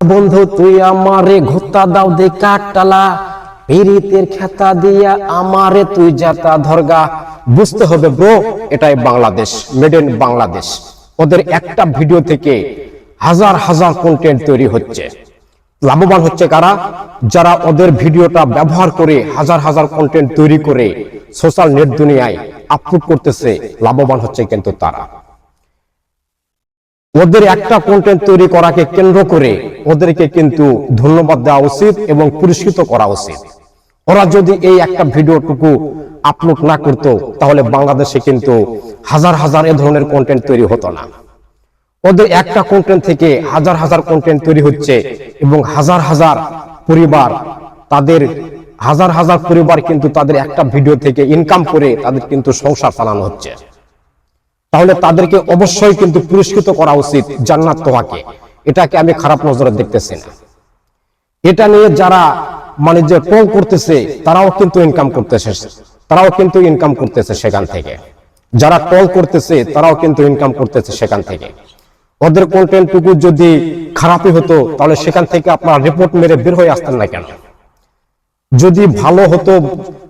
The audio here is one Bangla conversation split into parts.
বন্ধু, তুই আমারে ঘুত্তা দাও দে কাটালা পিরিতের খেতা দিয়া আমারে তুই জাতা ধরগা। বুঝতে হবে ব্রো, এটাই বাংলাদেশ মেড ইন বাংলাদেশ। ওদের একটা ভিডিও থেকে হাজার হাজার কন্টেন্ট তৈরি হচ্ছে। লাভবান হচ্ছে কারা? যারা ওদের ভিডিওটা ব্যবহার করে হাজার হাজার কন্টেন্ট তৈরি করে সোশ্যাল নেট দুনিয়ায় আপলোড করতেছে, লাভবান হচ্ছে কিন্তু তারা। ওদের একটা কন্টেন্ট তৈরি করাকে কেন্দ্র করে ওদেরকে কিন্তু ধন্যবাদ দেওয়া উচিত এবং পুরস্কৃত করা উচিত। ওরা যদি এই একটা ভিডিওটুকু আপলোড না করতো, তাহলে বাংলাদেশে কিন্তু হাজার হাজার এ ধরনের কন্টেন্ট তৈরি হতো না। ওদের একটা কন্টেন্ট থেকে হাজার হাজার কন্টেন্ট তৈরি হচ্ছে এবং হাজার হাজার পরিবার তাদের, হাজার হাজার পরিবার কিন্তু তাদের একটা ভিডিও থেকে ইনকাম করে তাদের কিন্তু সংসার চালানো হচ্ছে। তাহলে তাদেরকে অবশ্যই কিন্তু পুরস্কৃত করা উচিত জান্নাত তোহাকে এটাকে আমি খারাপ নজরে দেখতেছি না। এটা নিয়ে যারা মানে যে ট্রোল করতেছে, তারাও কিন্তু ইনকাম করতেছে। তারাও কিন্তু ইনকাম করতেছে সেখান থেকে। যারা ট্রোল করতেছে, তারাও কিন্তু ইনকাম করতেছে সেখান থেকে। ওদের কন্টেন্টটুকু যদি খারাপই হতো, তাহলে সেখান থেকে আপনারা রিপোর্ট মেরে বের হয়ে আসতেন না কেন? যদি ভালো হতো,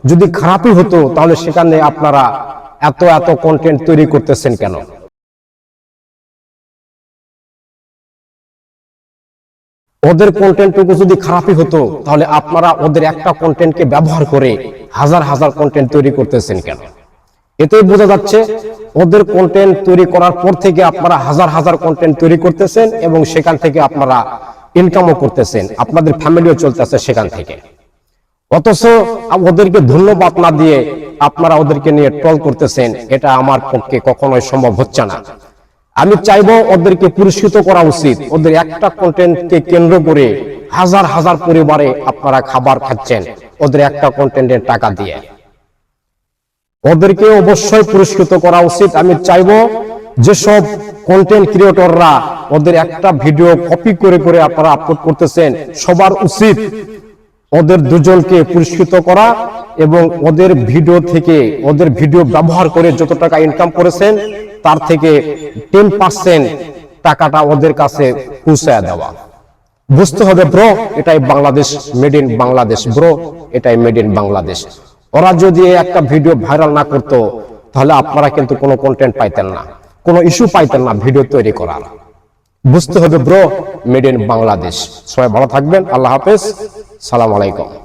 যদি খারাপই হতো, তাহলে সেখানে আপনারা এত এত কন্টেন্ট তৈরি করতেছেন কেন? ওদের কন্টেন্টটুকু যদি খারাপই হতো, তাহলে আপনারা ওদের একটা কন্টেন্টকে ব্যবহার করে হাজার হাজার কন্টেন্ট তৈরি করতেছেন কেন? এতেই বোঝা যাচ্ছে, ওদের কন্টেন্ট তৈরি করার পর থেকে আপনারা হাজার হাজার কন্টেন্ট তৈরি করতেছেন এবং সেখান থেকে আপনারা ইনকামও করতেছেন। আপনাদের ফ্যামিলিও চলতেছে সেখান থেকে। অথচ ওদেরকে ধন্যবাদ না দিয়ে আপনারা ওদেরকে নিয়ে ট্রল করতেছেন, এটা আমার পক্ষে কখনোই সম্ভব হচ্ছে না। আমি চাইব ওদেরকে পুরস্কৃত করা উচিত। ওদের একটা কন্টেন্টকে কেন্দ্র করে হাজার হাজার পরিবারে আপনারা খাবার খাচ্ছেন, ওদের একটা কন্টেন্টের টাকা দিয়ে। ওদেরকে অবশ্যই পুরস্কৃত করা উচিত। আমি চাইব যেসব কন্টেন্ট ক্রিয়েটররা ওদের একটা ভিডিও কপি করে করে আপনারা আপলোড করতেছেন, সবার উচিত ওদের দুজনকে পুরস্কৃত করা এবং ওদের ভিডিও থেকে, ওদের ভিডিও ব্যবহার করে যত টাকা ইনকাম করেছেন, তার থেকে টেন পার্সেন্ট টাকাটা ওদের কাছে পৌঁছায় দেওয়া। বুঝতে হবে ব্রো, এটাই Bangladesh made in Bangladesh bro, এটাই মেড ইন বাংলাদেশ। ওরা যদি একটা ভিডিও ভাইরাল না করতো, তাহলে আপনারা কিন্তু কোনো কন্টেন্ট পাইতেন না, কোনো ইস্যু পাইতেন না ভিডিও তৈরি করার। বুঝতে হবে ব্রো মেড ইন বাংলাদেশ। সবাই ভালো থাকবেন, আল্লাহ হাফেজ। সালাম আলাইকুম।